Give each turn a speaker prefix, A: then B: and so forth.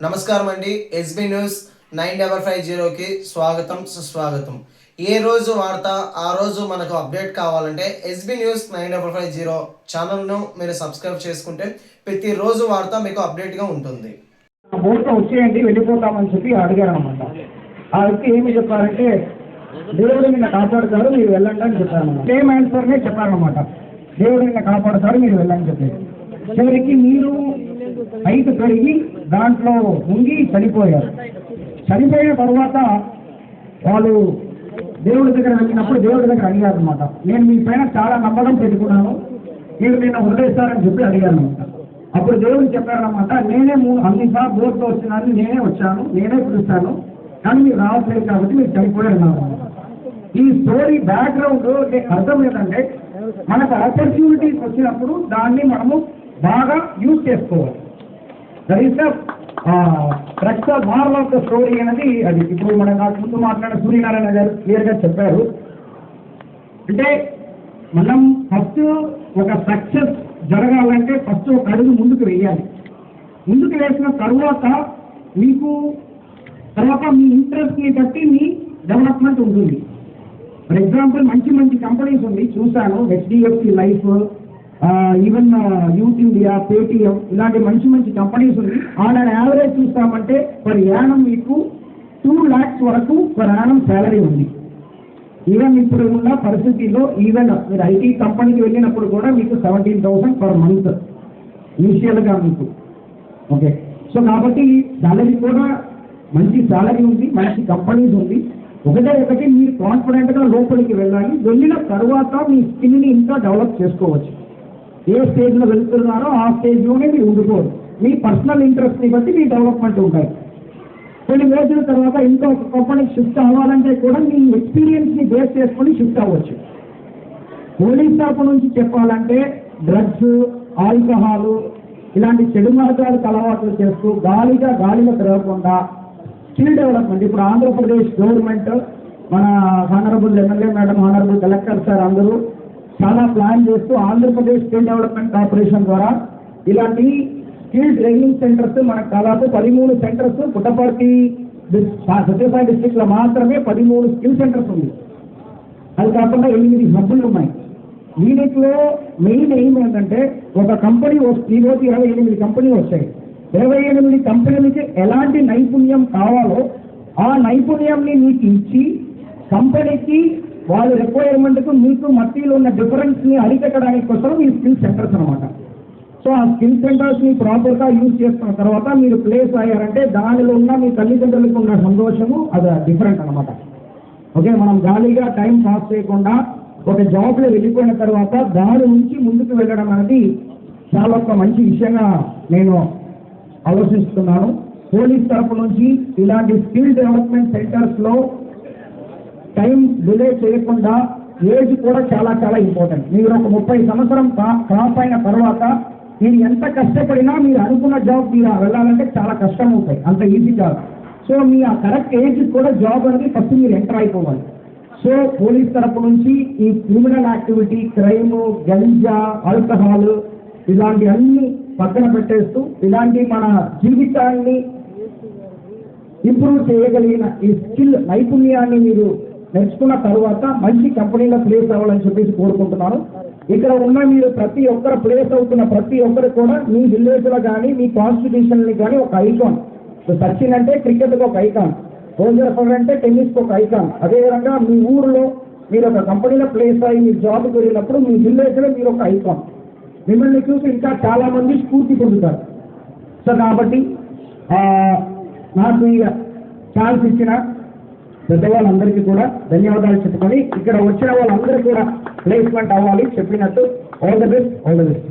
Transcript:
A: నమస్కారం అండి SB news nine double five జీరోకి స్వాగతం సుస్వాగతం. ఏ రోజు వార్త ఆ రోజు మనకు అప్డేట్ కావాలంటే SB news nine double five zero ఛానల్ను మీరు సబ్స్క్రైబ్ చేసుకుంటే ప్రతిరోజు వార్త మీకు అప్డేట్గా ఉంటుంది.
B: ఆ వచ్చేయండి వెళ్ళిపోతామని చెప్పి అడిగారు అనమాట ఆ వ్యక్తి ఏమి చెప్పారంటే దేవుడు నిన్న కాపాడుతారు మీరు వెళ్ళండి అని చెప్పారన్నమాట. సేమ్ ఆన్సర్నే చెప్పారనమాట దేవుడు నిన్న కాపాడుతారు మీరు వెళ్ళండి చెప్పారు చివరికి మీరు హైట్ పెరిగి దాంట్లో ఉంగి చనిపోయారు. చనిపోయిన తర్వాత వాళ్ళు దేవుడి దగ్గర వెళ్ళినప్పుడు దేవుడి దగ్గర అడిగారు అనమాట నేను మీ పైన చాలా నమ్మకం పెట్టుకున్నాను. మీరు నిన్న వదిలేస్తారని చెప్పి అడిగాను అనమాట అప్పుడు దేవుడు చెప్పారనమాట నేనే మూడు అన్నిసార్లు సార్లు వచ్చినాను నేనే వచ్చాను నేనే పిలుస్తాను కానీ మీరు రావట్లేదు కాబట్టి మీరు చనిపోయారు ఈ స్టోరీ బ్యాక్గ్రౌండ్ అర్థం ఏంటంటే మనకు ఆపర్చునిటీస్ వచ్చినప్పుడు దాన్ని మనము బాగా యూజ్ చేసుకోవాలి. దట్ ఈస్ రక్త మారల్ స్టోరీ అనేది అది ఇప్పుడు మన నాకు ముందు మాట్లాడిన సూర్యనారాయణ గారు క్లియర్గా చెప్పారు. అంటే మనం ఫస్ట్ ఒక సక్సెస్ జరగాలంటే ఫస్ట్ ఒక అడుగు ముందుకు వేయాలి. ముందుకు వేసిన తర్వాత మీకు తర్వాత మీ ఇంట్రెస్ట్ని బట్టి మీ డెవలప్మెంట్ ఉంటుంది. ఫర్ ఎగ్జాంపుల్ మంచి మంచి కంపెనీస్ ఉంది చూశాను HDFC life even youth India Paytm ఇలాంటి మంచి మంచి కంపెనీస్ ఉంది ఆన్ అండ్ యావరేజ్ చూస్తామంటే పర్ యానం మీకు టూ ల్యాక్స్ వరకు పర్ యానం శాలరీ ఉంది. ఈవెన్ ఇప్పుడు ఉన్న పరిస్థితిలో ఈవెన్ మీరు ఐటీ కంపెనీకి వెళ్ళినప్పుడు కూడా మీకు సెవెంటీన్ థౌసండ్ పర్ మంత్ ఇనిషియల్గా మీకు. ఓకే సో కాబట్టి సాలరీ కూడా మంచి సాలరీ ఉంది మంచి కంపెనీస్ ఉంది. ఒకటే ఒకటి మీరు కాన్ఫిడెంట్గా లోపలికి వెళ్ళాలి. వెళ్ళిన తర్వాత మీ స్కిల్ని ఇంకా డెవలప్ చేసుకోవచ్చు. ఏ స్టేజ్లో వెళ్తున్నారో ఆ స్టేజ్లోనే మీరు ఉండిపోరు. మీ పర్సనల్ ఇంట్రెస్ట్ని బట్టి మీ డెవలప్మెంట్ ఉంటాయి. కొన్ని రోజుల తర్వాత ఇంకో కంపెనీకి షిఫ్ట్ అవ్వాలంటే కూడా మీ ఎక్స్పీరియన్స్ని బేస్ చేసుకొని షిఫ్ట్ అవ్వచ్చు. పోలీస్ తరపు నుంచి చెప్పాలంటే డ్రగ్స్ ఆల్కహాల్ ఇలాంటి చెడు మార్గాలకు అలవాట్లు చేస్తూ గాలిగా గాలిలో తిరగకుండా స్కిల్ డెవలప్మెంట్. ఇప్పుడు ఆంధ్రప్రదేశ్ గవర్నమెంట్ మన honourable MLA madam honourable collector sir అందరూ చాలా ప్లాన్ చేస్తూ ఆంధ్రప్రదేశ్ స్కిల్ డెవలప్మెంట్ కార్పొరేషన్ ద్వారా ఇలాంటి స్కిల్ ట్రైనింగ్ సెంటర్స్ మనకు దాదాపు పదిమూడు సెంటర్స్ పుట్టపర్తి సత్యసాయి డిస్ట్రిక్ట్లో మాత్రమే పదిమూడు స్కిల్ సెంటర్స్ ఉంది అది కాకుండా ఎనిమిది హబ్బులు ఉన్నాయి. వీటిలో మెయిన్ ఎయిమ్ ఏంటంటే ఒక కంపెనీ వస్తు- ఈ రోజు ఇరవై ఎనిమిది కంపెనీలు వచ్చాయి. ఇరవై ఎనిమిది కంపెనీలకి ఎలాంటి నైపుణ్యం కావాలో ఆ నైపుణ్యంని మీకు ఇచ్చి కంపెనీకి వాళ్ళ రిక్వైర్మెంట్కు మీకు మట్టిలో ఉన్న డిఫరెన్స్ని అరికట్టడానికి కోసం ఈ స్కిల్ సెంటర్స్ అనమాట సో ఆ స్కిల్ సెంటర్స్ని ప్రాపర్గా యూజ్ చేసుకున్న తర్వాత మీరు ప్లేస్ అయ్యారంటే దానిలో ఉన్న మీ తల్లిదండ్రులకు ఉన్న సంతోషము అది డిఫరెంట్ అనమాట ఓకే మనం గాలిగా టైం పాస్ చేయకుండా ఒక జాబ్లో వెళ్ళిపోయిన తర్వాత దాని నుంచి ముందుకు వెళ్ళడం అనేది చాలా ఒక మంచి విషయంగా నేను ఆలోచిస్తున్నాను. పోలీస్ తరపు నుంచి ఇలాంటి స్కిల్ డెవలప్మెంట్ సెంటర్స్లో టైం డిలే చేయకుండా ఏజ్ కూడా చాలా చాలా ఇంపార్టెంట్. మీరు ఒక ముప్పై సంవత్సరం క్రా- క్రాస్ అయిన తర్వాత మీరు ఎంత కష్టపడినా మీరు అనుకున్న జాబ్ మీరు వెళ్ళాలంటే చాలా కష్టం అవుతాయి అంత ఈజీ కాదు సో మీ ఆ కరెక్ట్ ఏజ్ కూడా జాబ్ అనేది ఫస్ట్ మీరు ఎంటర్ అయిపోవాలి. సో పోలీస్ తరపు నుంచి ఈ criminal activity crime ganja alcohol ఇలాంటి అన్ని పక్కన పెట్టేస్తూ ఇలాంటి మన జీవితాన్ని ఇంప్రూవ్ చేయగలిగిన ఈ స్కిల్ నైపుణ్యాన్ని మీరు నేర్చుకున్న తర్వాత మంచి కంపెనీలో ప్లేస్ అవ్వాలని చెప్పేసి కోరుకుంటున్నాను. ఇక్కడ ఉన్న మీరు ప్రతి ఒక్కరు ప్లేస్ అవుతున్న ప్రతి ఒక్కరు కూడా మీ విలేజ్లో కానీ మీ కాన్స్టిట్యూషన్ కానీ ఒక ఐకాన్. సచిన్ అంటే క్రికెట్ ఒక ఐకాన్. రోజర్ ఫర్ అంటే టెన్నిస్ ఒక ఐకాన్. అదేవిధంగా మీ ఊరిలో మీరు ఒక కంపెనీలో ప్లేస్ అయ్యి మీరు జాబ్కి వెళ్ళినప్పుడు మీ విలేజ్లో మీరు ఒక ఐకాన్. మిమ్మల్ని చూసి ఇంకా చాలా మంది స్ఫూర్తి పొందుతారు. సో కాబట్టి నాకు ఇక ఛాన్స్ ఇచ్చిన పెద్దవాళ్ళందరికీ కూడా ధన్యవాదాలు చెప్పుకొని ఇక్కడ వచ్చిన వాళ్ళందరూ కూడా ప్లేస్మెంట్ అవ్వాలి చెప్పినట్టు. All the best all the best